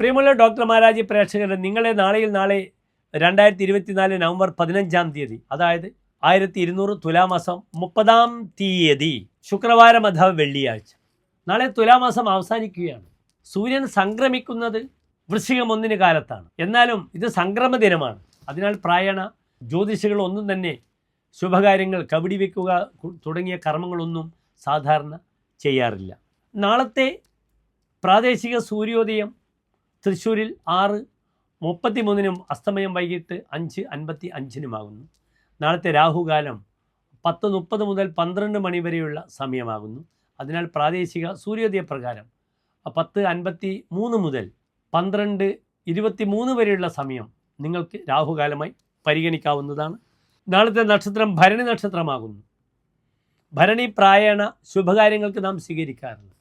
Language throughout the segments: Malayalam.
പ്രിയമുള്ള ഡോക്ടർ മഹാരാജി പ്രേക്ഷകരെ നിങ്ങളെ നാളെയിൽ നാളെ രണ്ടായിരത്തി ഇരുപത്തിനാല് നവംബർ പതിനഞ്ചാം തീയതി അതായത് ആയിരത്തി ഇരുന്നൂറ് തുലാമാസം മുപ്പതാം തീയതി ശുക്രവാരം അഥവാ വെള്ളിയാഴ്ച. നാളെ തുലാമാസം അവസാനിക്കുകയാണ്. സൂര്യൻ സംക്രമിക്കുന്നത് വൃശ്ചികം ഒന്നിന് കാലത്താണ്. എന്നാലും ഇത് സംക്രമ ദിനമാണ്. അതിനാൽ പ്രായണ ജ്യോതിഷികൾ ഒന്നും തന്നെ ശുഭകാര്യങ്ങൾ കബഡി വെക്കുക തുടങ്ങിയ കർമ്മങ്ങളൊന്നും സാധാരണ ചെയ്യാറില്ല. നാളത്തെ പ്രാദേശിക സൂര്യോദയം തൃശ്ശൂരിൽ ആറ് മുപ്പത്തി മൂന്നിനും അസ്തമയം വൈകിട്ട് അഞ്ച് അൻപത്തി അഞ്ചിനുമാകുന്നു നാളത്തെ രാഹുകാലം പത്ത് മുപ്പത് മുതൽ പന്ത്രണ്ട് മണി വരെയുള്ള സമയമാകുന്നു. അതിനാൽ പ്രാദേശിക സൂര്യോദയ പ്രകാരം പത്ത് അൻപത്തി മൂന്ന് മുതൽ പന്ത്രണ്ട് ഇരുപത്തി മൂന്ന് വരെയുള്ള സമയം നിങ്ങൾക്ക് രാഹുകാലമായി പരിഗണിക്കാവുന്നതാണ്. നാളത്തെ നക്ഷത്രം ഭരണി നക്ഷത്രമാകുന്നു. ഭരണി പ്രായണ ശുഭകാര്യങ്ങൾക്ക് നാം സ്വീകരിക്കാറുണ്ട്.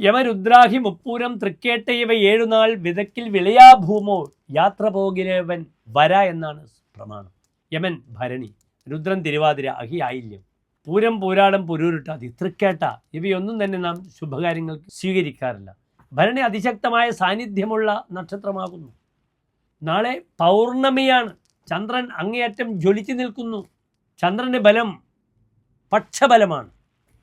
യമരുദ്രാഹി മുപ്പൂരം തൃക്കേട്ട ഇവ ഏഴുനാൾ വിതക്കിൽ വിളയാഭൂമോ യാത്ര പോകിരവൻ വര എന്നാണ് പ്രമാണം. യമൻ ഭരണി രുദ്രൻ തിരുവാതിര അഹി ആയില്യം. പൂരം പൂരാടം പുരൂരുട്ടാതി തൃക്കേട്ട ഇവയൊന്നും തന്നെ നാം ശുഭകാര്യങ്ങൾക്ക് സ്വീകരിക്കാറില്ല. ഭരണി അതിശക്തമായ സാന്നിധ്യമുള്ള നക്ഷത്രമാകുന്നു. നാളെ പൗർണമിയാണ്. ചന്ദ്രൻ അങ്ങേയറ്റം ജ്വലിച്ചു നിൽക്കുന്നു. ചന്ദ്രന്റെ ബലം പക്ഷബലമാണ്.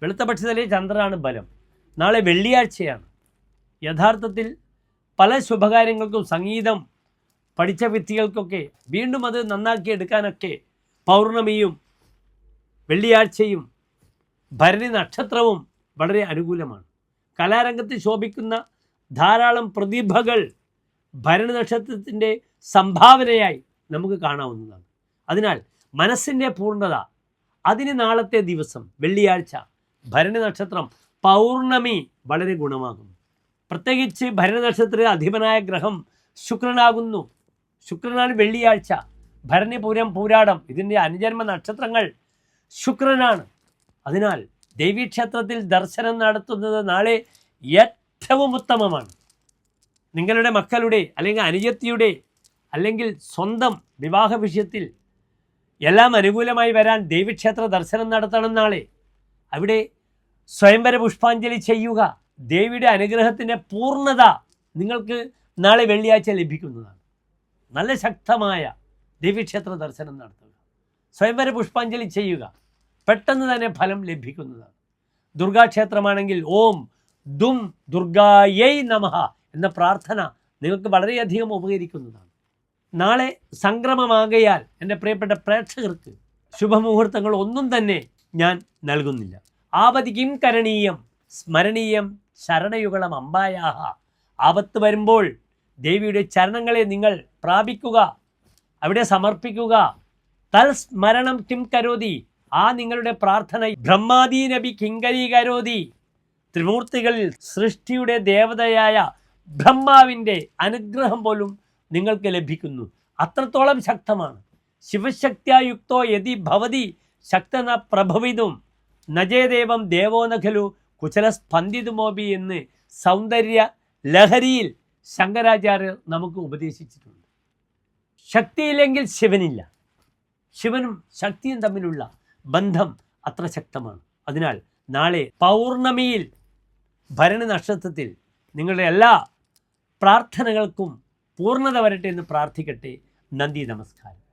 വെളുത്ത പക്ഷത്തിലെ ചന്ദ്രനാണ് ബലം. നാളെ വെള്ളിയാഴ്ചയാണ്. യഥാർത്ഥത്തിൽ പല ശുഭകാര്യങ്ങൾക്കും സംഗീതം പഠിച്ച വ്യക്തികൾക്കൊക്കെ വീണ്ടും അത് നന്നാക്കി എടുക്കാനൊക്കെ പൗർണമിയും വെള്ളിയാഴ്ചയും ഭരണി നക്ഷത്രവും വളരെ അനുകൂലമാണ്. കലാരംഗത്ത് ശോഭിക്കുന്ന ധാരാളം പ്രതിഭകൾ ഭരണി നക്ഷത്രത്തിന്റെ സംഭാവനയായി നമുക്ക് കാണാവുന്നതാണ്. അതിനാൽ മനസ്സിന്റെ പൂർണത അതിന് നാളത്തെ ദിവസം വെള്ളിയാഴ്ച ഭരണി നക്ഷത്രം പൗർണമി വളരെ ഗുണമാകും പ്രത്യേകിച്ച് ഭരണി നക്ഷത്ര അധിപനായ ഗ്രഹം ശുക്രനാകുന്നു. ശുക്രനാണ് വെള്ളിയാഴ്ച. ഭരണി പൂരം പൂരാടം. ഇതിന്റെ അനുജന്മ നക്ഷത്രങ്ങൾ ശുക്രനാണ്. അതിനാൽ ദേവീക്ഷേത്രത്തിൽ ദർശനം നടത്തുന്നത് നാളെ ഏറ്റവും ഉത്തമമാണ്. നിങ്ങളുടെ മക്കളുടെ അല്ലെങ്കിൽ അനുജത്തിയുടെ അല്ലെങ്കിൽ സ്വന്തം വിവാഹ വിഷയത്തിൽ എല്ലാം അനുകൂലമായി വരാൻ ദേവീക്ഷേത്ര ദർശനം നടത്തണം നാളെ. അവിടെ സ്വയംവര പുഷ്പാഞ്ജലി ചെയ്യുക. ദേവിയുടെ അനുഗ്രഹത്തിന്റെ പൂർണത നിങ്ങൾക്ക് നാളെ വെള്ളിയാഴ്ച ലഭിക്കുന്നതാണ്. നല്ല ശക്തമായ ദേവീക്ഷേത്ര ദർശനം നടത്തുക. സ്വയംവര പുഷ്പാഞ്ജലി ചെയ്യുക. പെട്ടെന്ന് തന്നെ ഫലം ലഭിക്കുന്നതാണ്. ദുർഗാക്ഷേത്രമാണെങ്കിൽ ഓം ദും ദുർഗായൈ നമഹ എന്ന പ്രാർത്ഥന നിങ്ങൾക്ക് വളരെയധികം ഉപകരിക്കുന്നതാണ്. നാളെ സംക്രമമാകയാൽ എന്റെ പ്രിയപ്പെട്ട പ്രേക്ഷകർക്ക് ശുഭമുഹൂർത്തങ്ങൾ ഒന്നും തന്നെ ഞാൻ നൽകുന്നില്ല. ആപതിക്കും കരണീയം സ്മരണീയം ശരണയുഗളം അമ്പായാഹ. ആപത്ത് വരുമ്പോൾ ദേവിയുടെ ചരണങ്ങളെ നിങ്ങൾ പ്രാപിക്കുക അവിടെ സമർപ്പിക്കുക. തൽ സ്മരണം കിം കരോതി ആ നിങ്ങളുടെ പ്രാർത്ഥന. ബ്രഹ്മാദി നബി കിങ്കരീ കരോതി. ത്രിമൂർത്തികളിൽ സൃഷ്ടിയുടെ ദേവതയായ ബ്രഹ്മാവിന്റെ അനുഗ്രഹം പോലും നിങ്ങൾക്ക് ലഭിക്കുന്നു. അത്രത്തോളം ശക്തമാണ്. ശിവശക്തിയായുക്തോ യതി ഭവതി ശക്തന പ്രഭവിതും. നജയദേവം ദേവോനഖലു കുശല സ്പന്ദിതുമോബി എന്ന് സൗന്ദര്യ ലഹരിയിൽ ശങ്കരാചാര്യർ നമുക്ക് ഉപദേശിച്ചിട്ടുണ്ട്. ശക്തിയില്ലെങ്കിൽ ശിവനില്ല. ശിവനും ശക്തിയും തമ്മിലുള്ള ബന്ധം അത്ര ശക്തമാണ്. അതിനാൽ നാളെ പൗർണമിയിൽ ഭരണ നക്ഷത്രത്തിൽ നിങ്ങളുടെ എല്ലാ പ്രാർത്ഥനകൾക്കും പൂർണത വരട്ടെ എന്ന് പ്രാർത്ഥിക്കട്ടെ. നന്ദി നമസ്കാരം.